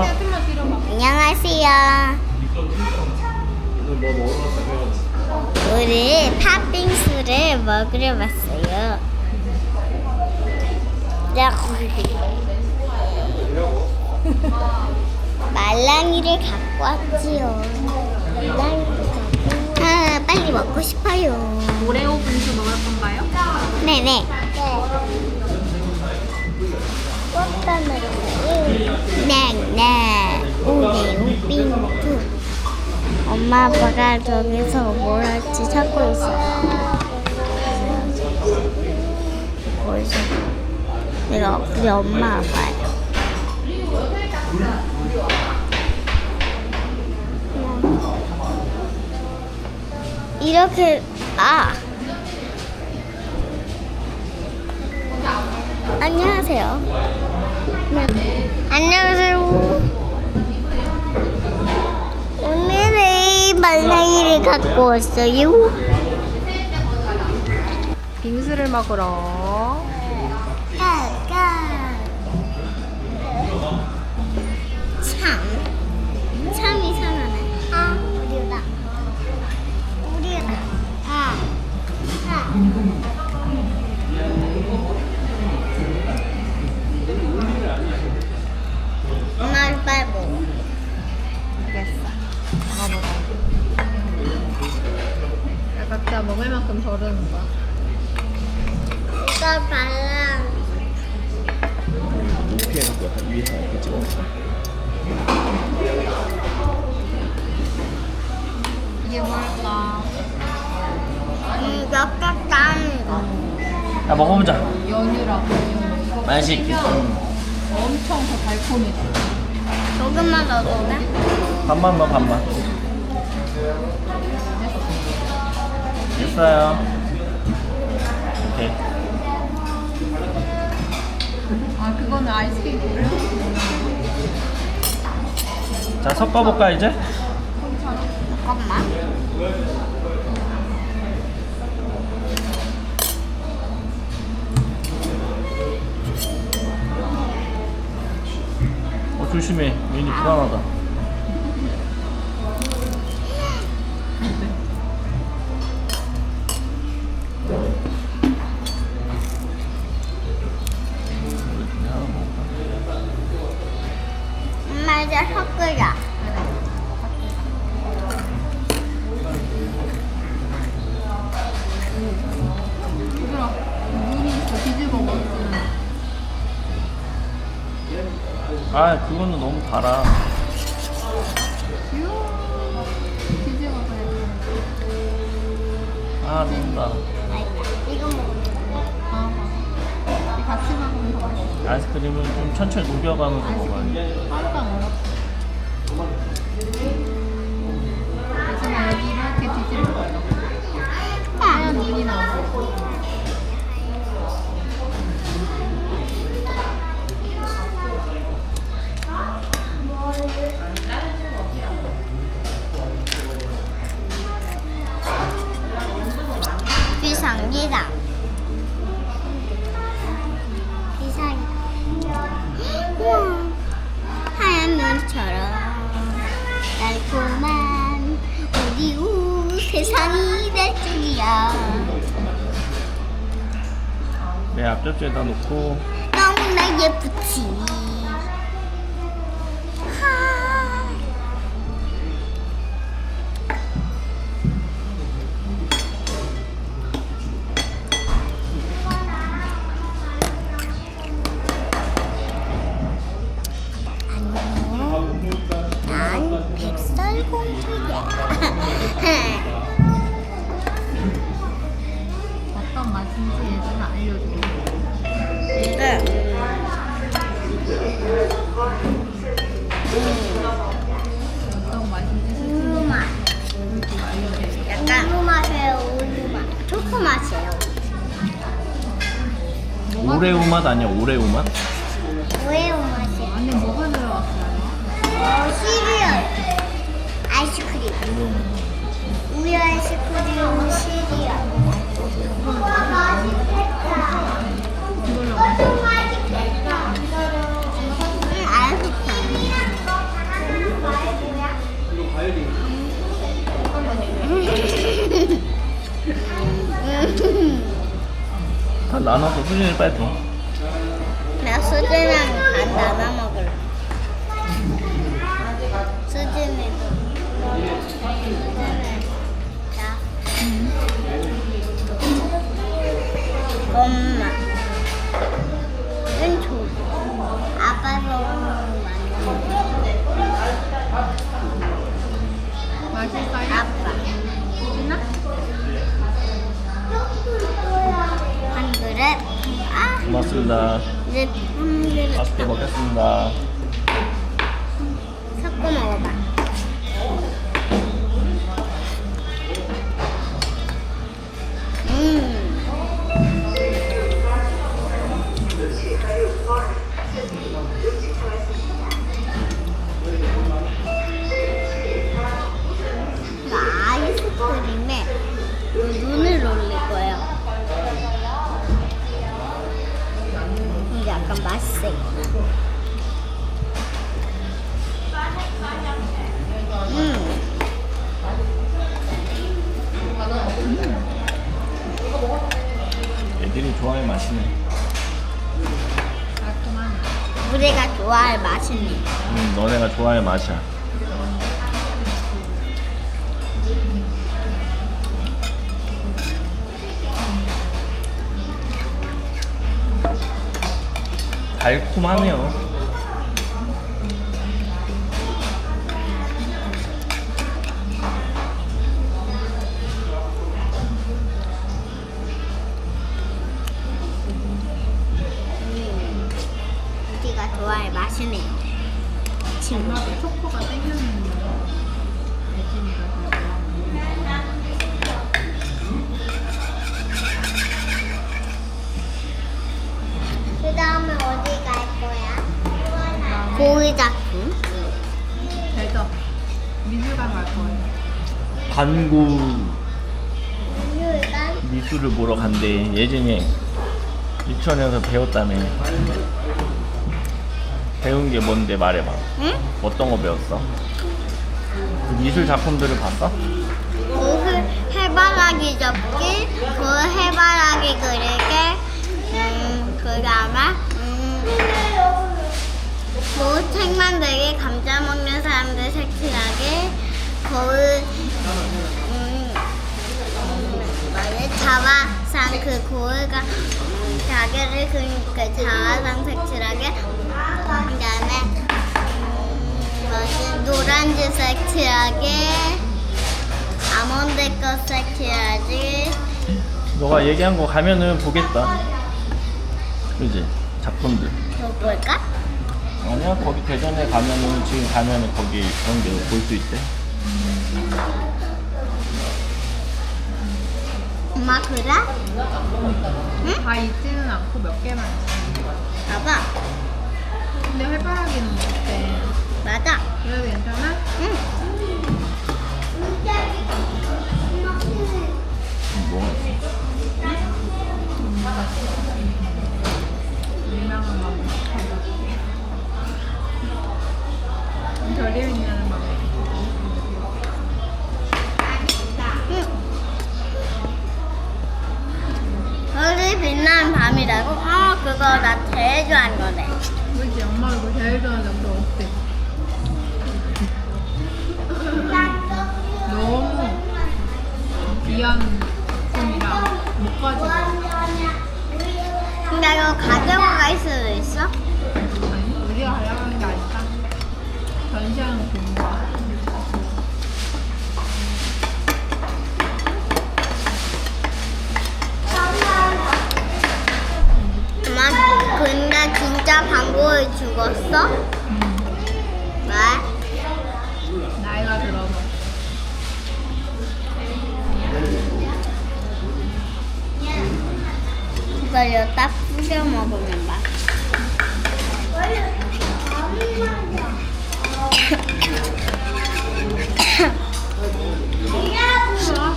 안녕하세요. 우리 팥빙수를 먹으러 왔어요. 야, 말랑이를 갖고 왔지요. 말랑이를 갖고. 아, 빨리 먹고 싶어요. 오레오 분수 먹을 건가요? 네네. 꽃단으로 네, 오레오 빙수. 엄마 아빠가 저기서 뭘 할지 찾고 있어요. 벌써 내가 우리 엄마 아빠예요. 이렇게 아 안녕하세요. 네. 안녕하세요. 오늘은 말랑이를 갖고 왔어요. 빙수를 먹으러 까까. 참. 참이 상하네. 아, 우리다. 우리다. 아. 아. 먹어보자. 각자 먹을 만큼 덜은 거야. 이거 발라. 이렇게 해갖고 약간 위에서 이렇게 찍어서. 이게 뭘까? 음, 역겹단. 야 먹어보자. 연유라고. 연유. 뿌리면 엄청 더 달콤해져. 조금만 넣어도 돼? 반만 넣어 반만. 됐어요. 오케이. 아 그거는 아이스크림? 자 섞어볼까 이제? 잠깐만. 어 조심해. 얘는 불안하다. 아. 이거. 아 같이 먹으면 더 맛있어. 아이스크림은 좀 천천히 녹여가면서 먹어야 돼. 아이스크림 하루가 멀었어. 그래서 여기 이렇게 뒤집어 버려. 하얀 눈이 나오고. 비상. 우와. 하얀 면처럼 달콤한 오디오 세상이 될 줄이야. 내 앞접시에다 놓고 너무나 예쁘지. 오레오 맛 아니야 오레오 맛? 오레오 맛이야 안에 뭐가 들어왔어요? 어, 시리얼 아이스크림 우유 아이스크림 시리얼 우와 맛있겠다 Mm-hmm. 나눠서 수진이 빨리 줘. 나 수진이랑 반 나눠 먹을래. 수진이도. 수진이. 자. 엄마. 은 줘. 아빠 먹으면 맛있어요? 그릇. 아, 고맙습니다. 이제 한 그릇. 맛있게 먹겠습니다. 섞어 먹어봐. 음. 약간 맛있어요. 음. 애들이 좋아할 맛이네. 우리가 좋아할 맛이네. 음, 너네가 좋아할 맛이야. 달콤하네요. 우리가 좋아할 맛이네요. 친구. 엄마도 초코가 땡겼는데. 예진이가 잘 좋아하는 그 다음에 어디 갈 거야? 고기 작품. 대저. 미술관 갈 거예요. 일단 미술을 보러 간대. 예전에 유치원에서 배웠다며. 배운 게 뭔데 말해봐. 응? 어떤 거 배웠어? 그 미술 작품들을 봤어? 그 해- 해바라기 접기, 그 해바라기 그리기, 음, 그 다음에 음, 뭐 책 만들기, 감자 먹는 사람들 색칠하기, 거울, 음, 음, 뭐지? 자화상 그 거울과 음, 자개를 그린 그 자화상 색칠하기, 그 다음에 음, 뭐지? 노란지 색칠하기. 아몬드 것 색칠하지. 너가 얘기한 거 가면은 보겠다. 그지? 작품들. 뭐 볼까? 아니야, 거기 대전에 가면은 지금 가면은 거기 그런 게 볼 수 있대. 엄마 그래? 응? 다 있지는 않고 몇 개만 있어. 봐봐. 근데 해바라기는 어때? 맞아. 그래도 괜찮아? 응. 있어? 유명한 거. 별이 빛나는 밤이라고? 어, 그거 나 제일 좋아하는 거네. 그렇지 엄마 이거 제일 좋아하는 거 어때? 너무 귀한 손이라 못 가지고 근데 이거 가져고 갈 수도 있어? 전시하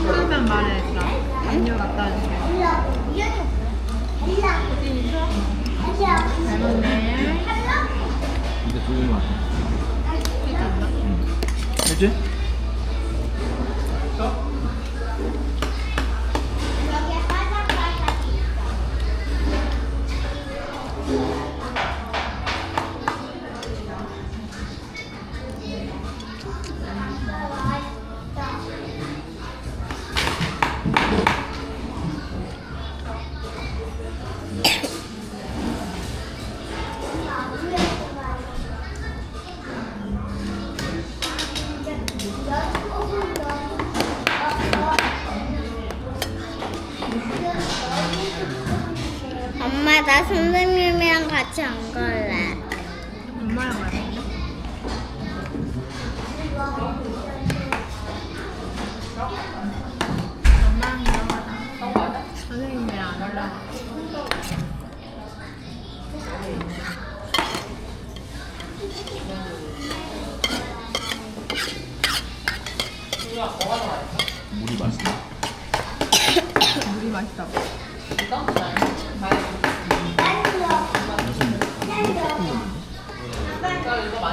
항상 말했다 음료 갖다 주세요 잘 먹네 이제 조용히 와. 괜찮나? 그지? 안 올라가. 물이 맛있어. 물이 맛있다고.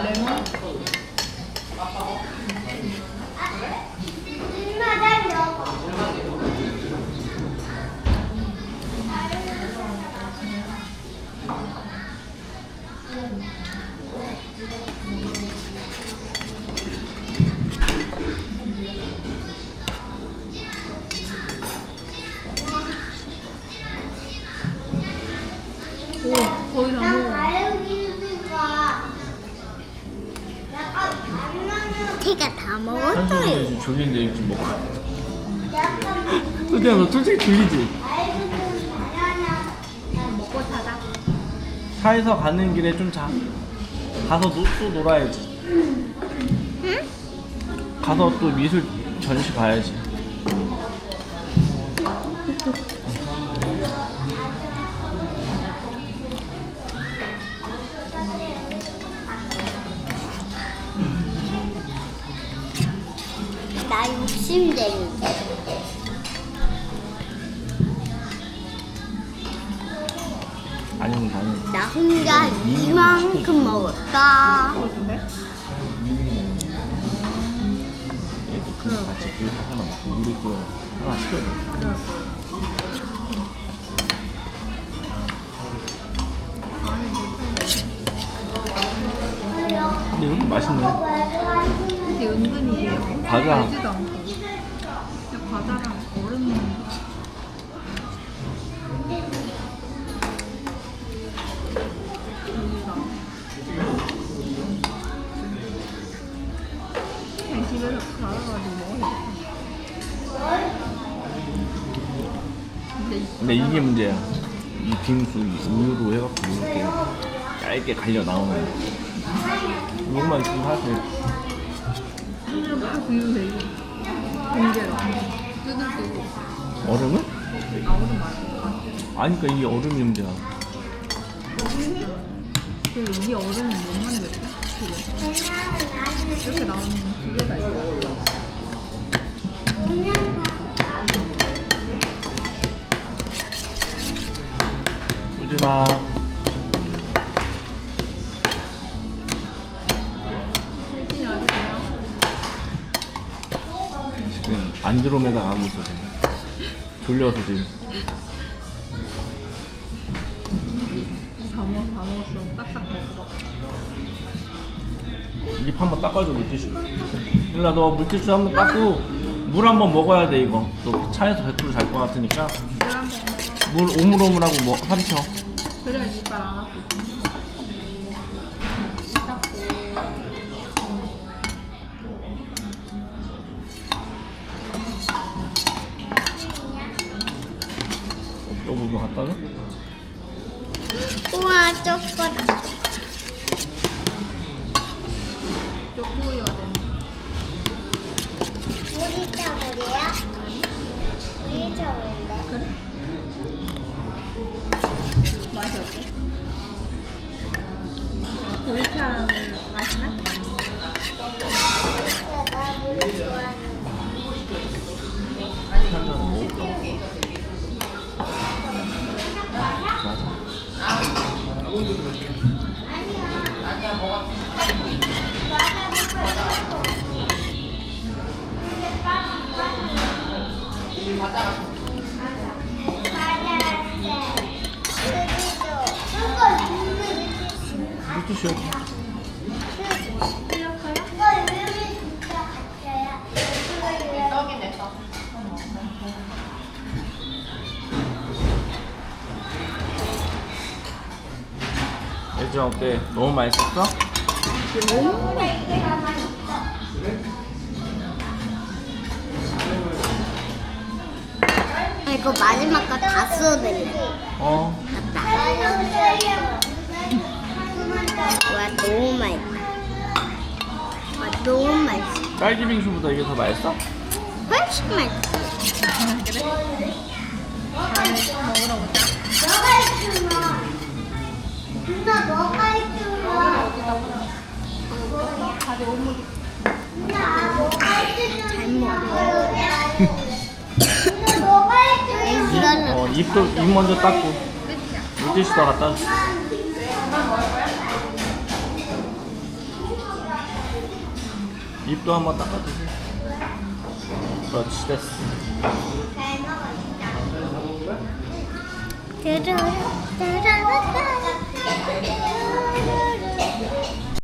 레몬? 졸린데 좀 먹어. 근데 너 솔직히 졸리지? 먹고 자자. 차에서 가는 길에 좀 자. 가서 노, 또 놀아야지. 응? 가서 또 미술 전시 봐야지. 욕심쟁이. 아니면 나는 나 혼자 이만큼 먹었다. 얘도 그냥 같이 그 하나 먹고 우리 거 하나 시켜줘. 못하네. 근데 이것도 맛있네. 근데 은근히 이게 과자. 달지도 않고. 근데 이게 문제야. 이 빙수 이 우유로 해갖고 이렇게 얇게 갈려 나오는 거. 이것만 있으면 사실 팍 비우면 되지. 공개로. 얼음은? 아, 얼음 말고. 아니까 이게 얼음이 문제야. 근데 이 얼음은 못 만들지? 그래. 이렇게 나오는 두 개가 있어. 그냥 지금 안드로메다 가고 있어 지금. 졸려서 지금. 다 먹, 다 먹었어. 딱딱 먹었어. 입 한번 닦아줘 물티슈. 일라 너 물티슈 한번 닦고 물 한번 먹어야 돼 이거. 또 차에서 100%잘것 같으니까 그래 한 번. 물 오물오물하고 뭐 삼켜. 그래 이빨 안 아프고. 여기 갖다 줘. 우와, 쪼꼬다. 물티 예준 어때? 너무 맛있었어? 이거 마지막 거다 될래. 어. 와 너무 맛있어. 와 너무 맛있어. 딸기 빙수보다 이게 더 맛있어? 훨씬 맛있어. 그래? 다음에 먹으러 오자. 누나 너가 있구나. 다들 옷 누나 너가. 누나. 이거는 어, 입도 입 먼저 닦고 끝이야. 물티슈 더 갖다 줘. 입도 한번 닦아주세요. 그렇지 됐어. 잘 먹었다. 짜잔. Thank you.